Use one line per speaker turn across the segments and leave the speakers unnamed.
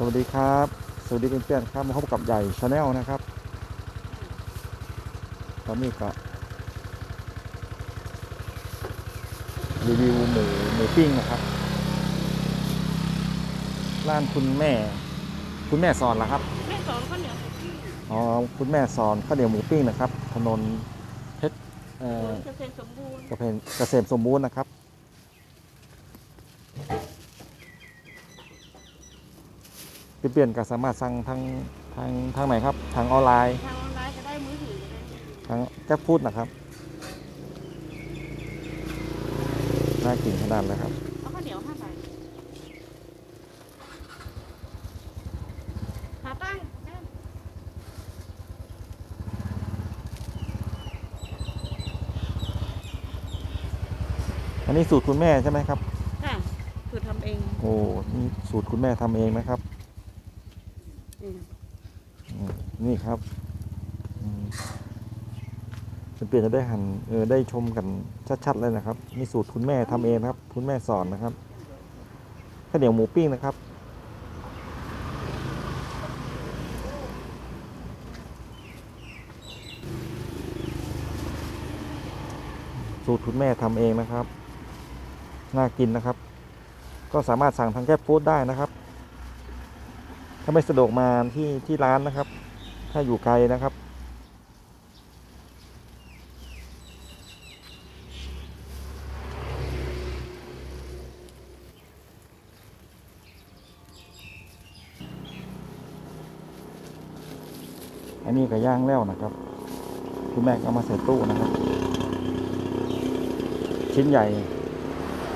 สวัสดีครับ สวัสดีเพื่อนๆครับมาพบกับใหญ่ชาแนลนะครับ ตอนนี้ก็รีวิวหมูหมูปิ้งนะครับ ร้านคุณแม่ คุณแม่สอนเหรอครับ
แม่สอนข้าวเหนียวหมูปิ้ง
อ๋อคุณแม่สอนข้าวเหนียวหมูปิ้งนะครับ ถนนเพชรเอ่อ
เกษตรสมบูรณ์
กระเพนเกษมสมบูรณ์นะครับ เปลี่ยนๆก็สามารถสั่งทางทางทางไหนครับ ทางออนไลน์
ทางออนไลน์ก็ได้มือถือก็ได้
ทางแก๊ปฟูดนะครับ น่ากินขนาดเลยครับ
เอาข้าวเหนียวห้าใบขาตั้งแม่
อันนี้สูตรคุณแม่ใช่ไหมครับ
ค่ะคือทำเอง
โอ้นี่สูตรคุณแม่ทำเองนะครับ
นี่
ครับอืมเปลี่ยนจะได้หันเออได้ชมกันชัดๆเลยนะครับนี่สูตรคุณแม่ทำเองครับ คุณแม่สอนนะครับข้าวเหนียวหมูปิ้งนะครับ สูตรคุณแม่ทำเองนะครับ น่ากินนะครับ ก็สามารถสั่งทางแก๊ปฟู้ดได้นะครับ ถ้าไม่สะดวกมาที่ที่ร้านนะครับ ถ้าอยู่ไกลนะครับ อันนี้ก็ย่างแล้วนะครับ คุณแม่ก็เอามาใส่ตู้นะครับ ชิ้นใหญ่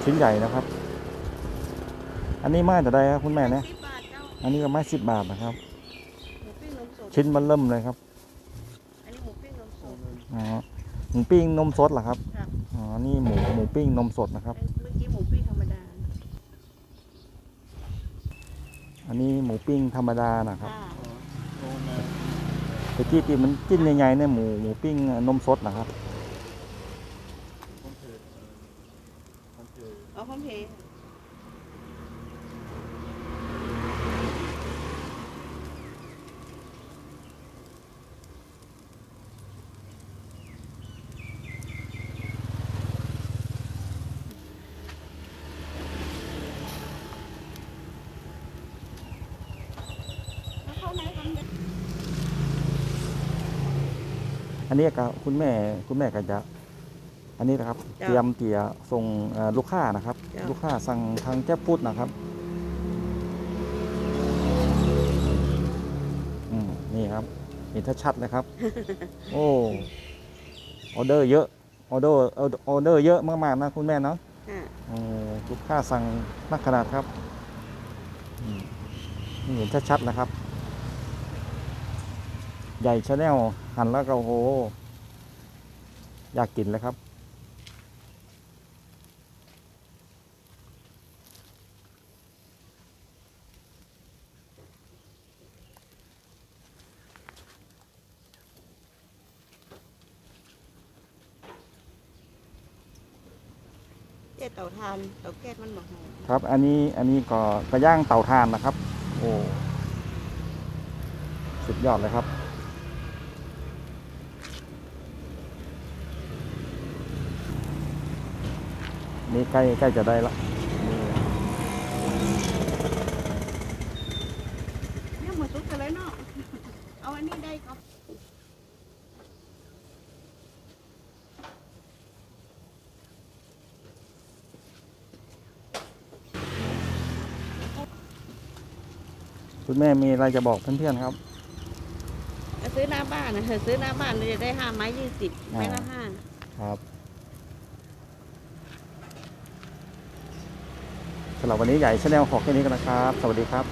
ชิ้นใหญ่นะครับ อันนี้มาจะได้ครับคุณแม่เนี่ย อันนี้ก็ไม้สิบบาทนะครับ
หมูปิ้งนมสด
ชิ้นมันเริ่มเลยครับ
อันนี้หมูปิ้งนมสด
อ๋อหมูปิ้งนมสดเหรอครับ
ครับ
อ๋อนี่หมูหมูปิ้งนมสดนะครับ
เมื่อกี้หมูปิ้งธรรมดา
อันนี้หมูปิ้งธรรมดานะครับ
ค่ะ
แต่ที่ที่มันจิ้นใหญ่ๆเนี่ยหมูหมูปิ้งนมสดนะครับ
เอาพร้อมเพย์ แล้วเข้าไหนกันเนี่ย
อันนี้ก็คุณแม่คุณแม่ก็จะ อันนี้นะครับ เตรียมเตียส่งเอ่อลูกค้านะครับลูกค้าสั่งทางแก๊ปฟูดนะครับอืมนี่ครับเห็นชัดๆเลยครับ โอ้ออเดอร์เยอะออเดอร์ออเดอร์เยอะมากๆนะคุณแม่เนาะ
อ่า
โอ้ลูกค้าสั่งนักขนาดครับอืมนี่เห็นชัดๆนะครับ ใหญ่ชาแนลหันแล้วก็โอ้โห อยากกินเลยครับ
เจ๊เต่าทานเต่าแก๊สมันบอกหอม
ครับ อันนี้อันนี้ก็กระย่างเต่าทานนะครับ โอ้ สุดยอดเลยครับ นี่ใกล้ใกล้จะได้ละนี่
เนี่ยหมดซุปกันเลยเนาะเอาอันนี้ได้ครับ
คุณแม่มีอะไรจะบอกเพื่อนๆครับ
ซื้อหน้าบ้านนะเธอซื้อหน้าบ้านเราจะได้ห้าไม้ยี่สิบไม้ละห้า
ครับ สำหรับวันนี้ใหญ่ชาแนลขอแค่นี้กันนะครับ สวัสดีครับ